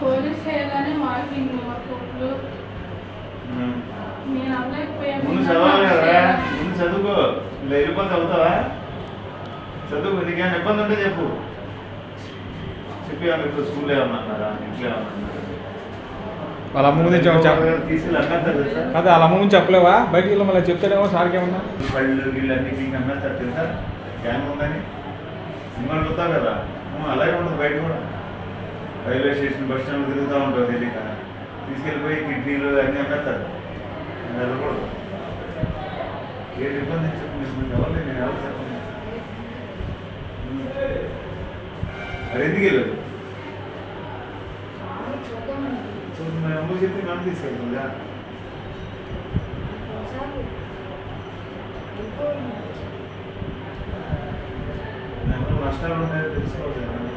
Police చేయగానే marking కోట్లు నేను అవ్వలేకపోయాను ముందు చదవాలి కదా ముందు చదువుకో. ఇలా వెళ్ళిపోతే అవుతావా చదువుకో నీకేమైనా ఇబ్బంది ఉంటే చెప్పు. చెప్పి మీకు స్కూల్ ఏమన్నారా ఇంట్లో ఏమన్నారా వాళ్ళ అమ్మ ముందు చెప్ప తీసుకెళ్ళి అమ్మేస్తారు తెలుసా అదే వాళ్ళ అమ్మ ముందు చెప్పలేవా? బయటికి వెళ్ళి మళ్ళీ చెప్తాడేమో సార్కి ఏమన్నా? పళ్ళు గిళ్ళు అన్ని అమ్మేస్తారు తెలుసా? గ్యాంగ్ ఉందని? సినిమాలు చూస్తావు కదా. ఉమ్, అలాగే ఉంటుంది బయట కూడా. రైల్వే స్టేషన్ బస్ స్టాండ్ తిరుగుతూ ఉంటావు తెలియక. తీసుకెళ్ళిపోయి కిడ్నీలు అన్నీ అమ్మేస్తారు. వెళ్ళకూడదు. ఏది ఇబ్బంది చెప్పండి ఎవరు లేరు, నేను ఎవరు చెప్పను. ఉమ్. ఎందుకు వెళ్ళదు número muy yo tengo antes celular. No, no, no.